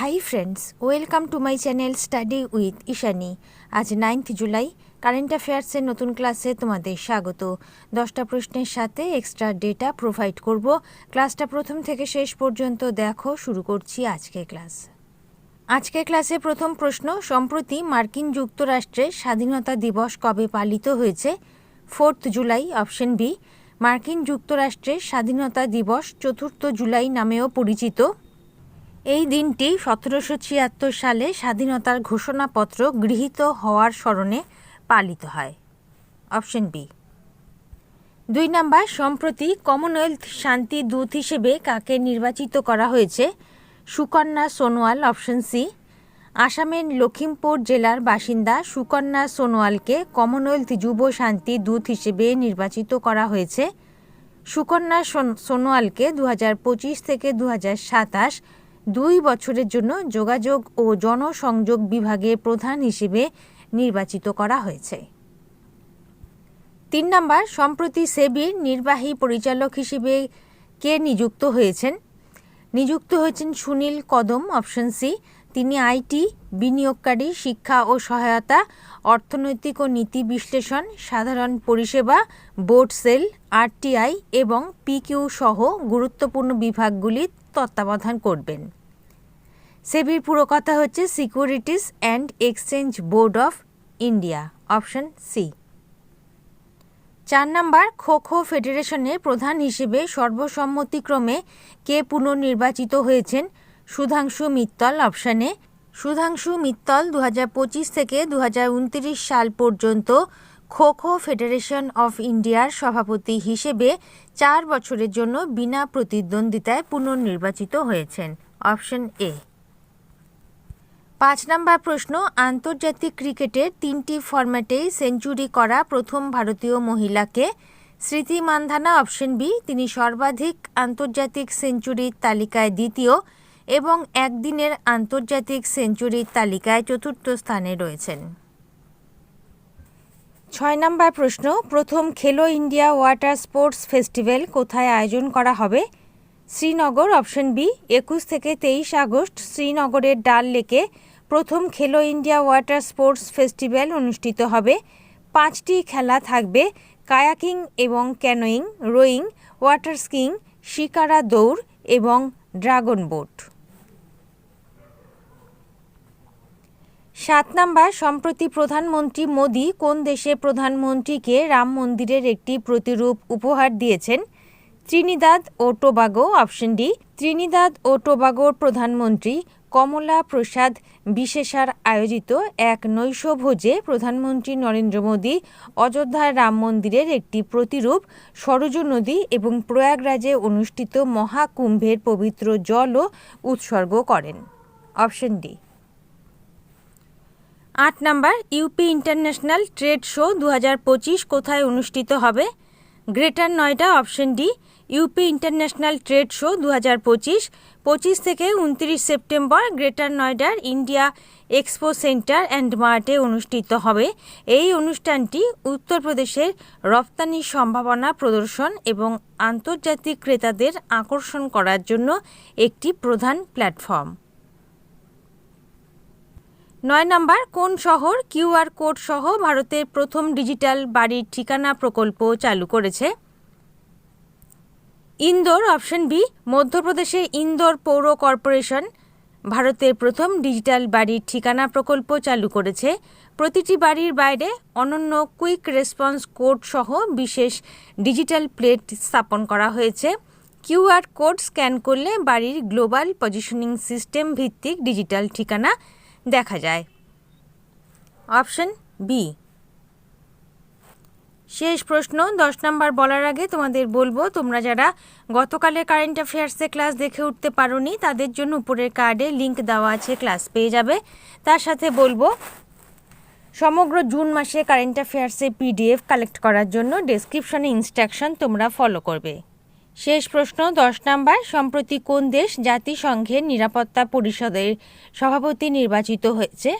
Hi friends welcome to my channel study with Ishani আজ ninth July current অ্যাফেয়ার্সের নতুন ক্লাসে তোমাদের স্বাগত। দশটা প্রশ্নের সাথে এক্সট্রা ডেটা প্রোভাইড করব। ক্লাসটা প্রথম থেকে শেষ পর্যন্ত দেখো, শুরু করছি আজকের ক্লাস আজকের ক্লাসে প্রথম প্রশ্ন, সম্প্রতি মার্কিন যুক্তরাষ্ট্রের স্বাধীনতা দিবস কবে পালিত হয়েছে? ফোর্থ জুলাই অপশন বি মার্কিন যুক্তরাষ্ট্রের স্বাধীনতা দিবস চতুর্থ জুলাই নামেও পরিচিত। এই দিনটি সতেরোশো ছিয়াত্তর সালে স্বাধীনতার ঘোষণাপত্র গৃহীত হওয়ার স্মরণে পালিত হয়। Option B. দুই নাম্বার, সম্প্রতি কমনওয়েলথ শান্তি দূত হিসেবে কাকে নির্বাচিত করা হয়েছে? Sukanya Sonowal, option C. আসামের লখিমপুর জেলার বাসিন্দা সুকন্যা সোনোয়ালকে কমনওয়েলথ যুব শান্তি দূত হিসেবে নির্বাচিত করা হয়েছে। সুকন্যা সোনোয়ালকে দু হাজার পঁচিশ থেকে দু সাতাশ দুই বছরের জন্য যোগাযোগ ও জনসংযোগ বিভাগের প্রধান হিসেবে নির্বাচিত করা হয়েছে। তিন নম্বর, সম্প্রতি সেবির নির্বাহী পরিচালক হিসেবে কে নিযুক্ত হয়েছেন? নিযুক্ত হয়েছেন সুনীল কদম, অপশন সি। তিনি আইটি, বিনিয়োগকারী, শিক্ষা ও সহায়তা, অর্থনৈতিক ও নীতি বিশ্লেষণ, সাধারণ পরিষেবা, বোর্ড সেল, আরটিআই এবং পিকিউ সহ গুরুত্বপূর্ণ বিভাগগুলির তত্ত্বাবধান করবেন। সেবির পুরো কথা হচ্ছে securities and exchange board of India option C চার নাম্বার খো খো ফেডারেশনের প্রধান হিসেবে সর্বসম্মতিক্রমে কে পুনর্নির্বাচিত হয়েছেন? সুধাংশু মিত্তল অপশানে সুধাংশু মিত্তল দু হাজার পঁচিশ থেকে দু হাজার উনত্রিশ সাল পর্যন্ত খো খো ফেডারেশন অফ ইন্ডিয়ার সভাপতি হিসেবে চার বছরের জন্য বিনা প্রতিদ্বন্দ্বিতায় পুনর্নির্বাচিত হয়েছেন অপশন এ পাঁচ নম্বর প্রশ্ন, আন্তর্জাতিক ক্রিকেটের তিনটি ফরম্যাটেই সেঞ্চুরি করা প্রথম ভারতীয় মহিলাকে স্মৃতি মান্ধানা অপশন বি, তিনি সর্বাধিক আন্তর্জাতিক সেঞ্চুরির তালিকায় দ্বিতীয় এবং একদিনের আন্তর্জাতিক সেঞ্চুরির তালিকায় চতুর্থ স্থানে রয়েছেন। ছয় নম্বর প্রশ্ন, প্রথম খেলো ইন্ডিয়া ওয়াটার স্পোর্টস ফেস্টিভ্যাল কোথায় আয়োজন করা হবে? শ্রীনগর অপশন বি, একুশ থেকে তেইশ আগস্ট শ্রীনগরের ডাল লেকে প্রথম খেলো ইন্ডিয়া ওয়াটার স্পোর্টস ফেস্টিভ্যাল অনুষ্ঠিত হবে। পাঁচটি খেলা থাকবে, কায়াকিং এবং canoeing, rowing, water skiing shikara দৌড় এবং ড্রাগন বোট। সাত নাম্বার, সম্প্রতি প্রধানমন্ত্রী মোদী কোন দেশের প্রধানমন্ত্রীকে রাম মন্দিরের একটি প্রতিরূপ উপহার দিয়েছেন? ত্রিনিদাদ ও টোবাগো অপশন ডি ত্রিনিদাদ ও টোবাগোর প্রধানমন্ত্রী কমলা প্রসাদ বিশেষার আয়োজিত এক নৈশভোজে প্রধানমন্ত্রী নরেন্দ্র মোদী অযোধ্যার রাম মন্দিরের একটি প্রতিরূপ সরজ নদী এবং প্রয়াগরাজে অনুষ্ঠিত মহাকুম্ভের পবিত্র জলও উৎসর্গ করেন। অপশন ডি আট number UP international trade show দু হাজার পঁচিশ কোথায় অনুষ্ঠিত হবে? Greater Noida option D UP international trade show দু হাজার পঁচিশ পঁচিশ থেকে উনত্রিশ সেপ্টেম্বর গ্রেটার নয়ডার ইন্ডিয়া এক্সপো সেন্টার অ্যান্ড মার্টে অনুষ্ঠিত হবে। এই অনুষ্ঠানটি উত্তরপ্রদেশের রপ্তানি সম্ভাবনা প্রদর্শন এবং আন্তর্জাতিক ক্রেতাদের আকর্ষণ করার জন্য একটি প্রধান প্ল্যাটফর্ম। নয় নম্বর, কোন শহর? কিউআর কোড সহ ভারতের প্রথম ডিজিটাল বাড়ির ঠিকানা প্রকল্প চালু করেছে। ইন্দোর অপশন বি, মধ্যপ্রদেশের ইন্দোর পৌর কর্পোরেশন, ভারতের প্রথম ডিজিটাল বাড়ির ঠিকানা প্রকল্প চালু করেছে। প্রতিটি বাড়ির বাইরে অনন্য কুইক রেসপন্স কোড সহ বিশেষ ডিজিটাল প্লেট স্থাপন করা হয়েছে। কিউআর কোড স্ক্যান করলে বাড়ির গ্লোবাল পজিশনিং সিস্টেম ভিত্তিক ডিজিটাল ঠিকানা দেখা যায়। অপশন বি শেষ প্রশ্ন, দশ নম্বর বলার আগে তোমাদের বলব, তোমরা যারা গতকালের কারেন্ট অ্যাফেয়ার্সে ক্লাস দেখে উঠতে পারোনি, তাদের জন্য উপরের কার্ডে লিংক দেওয়া আছে ক্লাস পেয়ে যাবে। তার সাথে বলব, সমগ্র জুন মাসে কারেন্ট অ্যাফেয়ার্সে পিডিএফ কালেক্ট করার জন্য ডেসক্রিপশনে ইনস্ট্রাকশন তোমরা ফলো করবে। শেষ প্রশ্ন, দশ নাম্বার, সম্প্রতি কোন দেশ জাতিসংঘের নিরাপত্তা পরিষদের সভাপতি নির্বাচিত হয়েছে?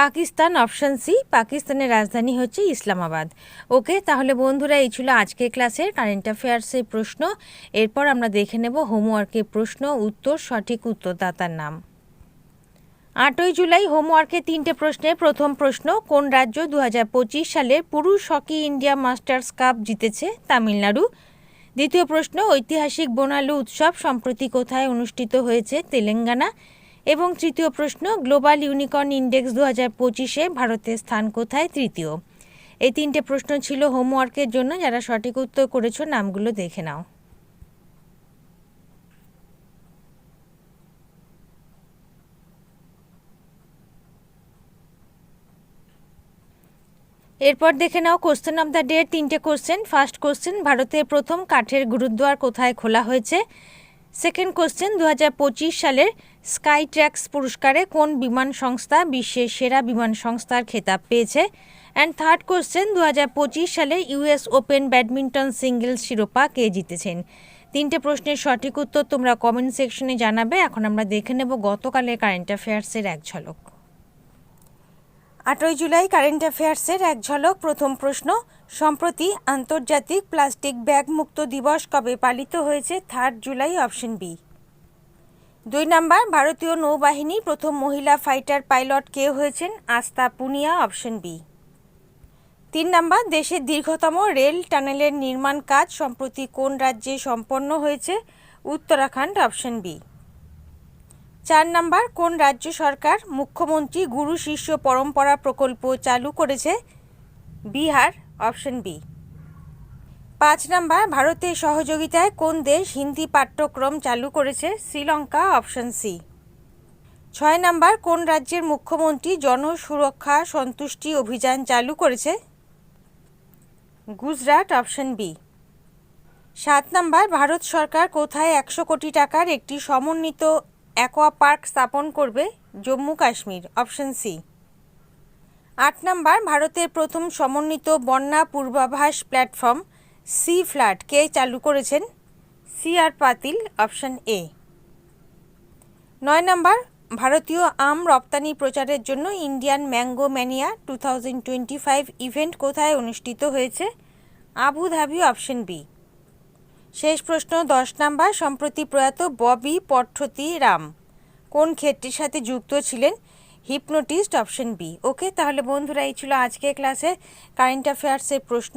পাকিস্তান অপশন সি, পাকিস্তানের রাজধানী হচ্ছে ইসলামাবাদ। ওকে, তাহলে বন্ধুরা, এই ছিল আজকের ক্লাসের কারেন্ট অ্যাফেয়ার্সের প্রশ্ন। এরপর আমরা দেখে নেব হোমওয়ার্কের প্রশ্ন, উত্তর, সঠিক উত্তরদাতার নাম। আটই জুলাই হোমওয়ার্কে তিনটে প্রশ্নে প্রথম প্রশ্ন, কোন রাজ্য দু সালে পুরুষ হকি ইন্ডিয়া মাস্টার্স কাপ জিতেছে? তামিলনাড়ু। দ্বিতীয় প্রশ্ন, ঐতিহাসিক বোনালু উৎসব সম্প্রতি কোথায় অনুষ্ঠিত হয়েছে? তেলেঙ্গানা। এবং তৃতীয় প্রশ্ন, গ্লোবাল ইউনিকর্ন ইন্ডেক্স দু হাজার পঁচিশে ভারতের স্থান কোথায়? তৃতীয়। এই তিনটে প্রশ্ন ছিল হোমওয়ার্কের জন্য, যারা সঠিক উত্তর করেছ নামগুলো দেখে নাও। এরপর দেখে নাও কোশ্চেন অব দ্য ডে তিনটে কোশ্চেন ফার্স্ট কোশ্চেন ভারতের প্রথম কাঠের গুরুদ্বার কোথায় খোলা হয়েছে? সেকেন্ড কোশ্চেন দুহাজার পঁচিশ সালের স্কাই ট্র্যাক্স পুরস্কারে কোন বিমান সংস্থা বিশ্বের সেরা বিমান সংস্থার খেতাব পেয়েছে? অ্যান্ড থার্ড কোশ্চেন দু পঁচিশ সালে ইউএস ওপেন ব্যাডমিন্টন সিঙ্গেলস শিরোপা কে জিতেছেন? তিনটে প্রশ্নের সঠিক উত্তর তোমরা কমেন্ট সেকশনে জানাবে। এখন আমরা দেখে নেব গতকালের কারেন্ট অ্যাফেয়ার্সের এক ঝলক। আটই জুলাই কারেন্ট অ্যাফেয়ার্সের এক ঝলক। প্রথম প্রশ্ন, সম্প্রতি আন্তর্জাতিক প্লাস্টিক ব্যাগ মুক্ত দিবস কবে পালিত হয়েছে? থার্ড জুলাই অপশন বি দুই নাম্বার, ভারতীয় নৌবাহিনী প্রথম মহিলা ফাইটার পাইলট কে হয়েছেন? Astha Poonia, option B. তিন নাম্বার, দেশের দীর্ঘতম রেল টানেলের নির্মাণ কাজ সম্প্রতি কোন রাজ্যে সম্পন্ন হয়েছে? Uttarakhand, option B. চার নাম্বার, কোন রাজ্য সরকার মুখ্যমন্ত্রী গুরু শিষ্য পরম্পরা প্রকল্প চালু করেছে? Bihar, option B. পাঁচ নাম্বার, ভারতের সহযোগিতায় কোন দেশ হিন্দি পাঠ্যক্রম চালু করেছে? Sri Lanka, option C. ছয় নাম্বার, কোন রাজ্যের মুখ্যমন্ত্রী জনসুরক্ষা সন্তুষ্টি অভিযান চালু করেছে? Gujarat, option B. সাত নাম্বার, ভারত সরকার কোথায় একশো কোটি টাকার একটি সমন্বিত অ্যাকোয়া পার্ক স্থাপন করবে? Jammu Kashmir, option C. আট নাম্বার, ভারতের প্রথম সমন্বিত বন্যা পূর্বাভাস প্ল্যাটফর্ম সি ফ্ল্যাট কে চালু করেছেন? সি আর পাতিল অপশন এ নয় নাম্বার, ভারতীয় আম রপ্তানি প্রচারের জন্য Indian mango mania two thousand twenty five event কোথায় অনুষ্ঠিত হয়েছে? আবুধাবি অপশন বি শেষ প্রশ্ন, দশ নাম্বার, সম্প্রতি প্রয়াত ববি পট্টতি রাম কোন ক্ষেত্রের সাথে যুক্ত ছিলেন? হিপনোটিস্ট অপশন বি ওকে তাহলে বন্ধুরা, এই ছিল আজকের ক্লাসে কারেন্ট অ্যাফেয়ার্সের প্রশ্ন।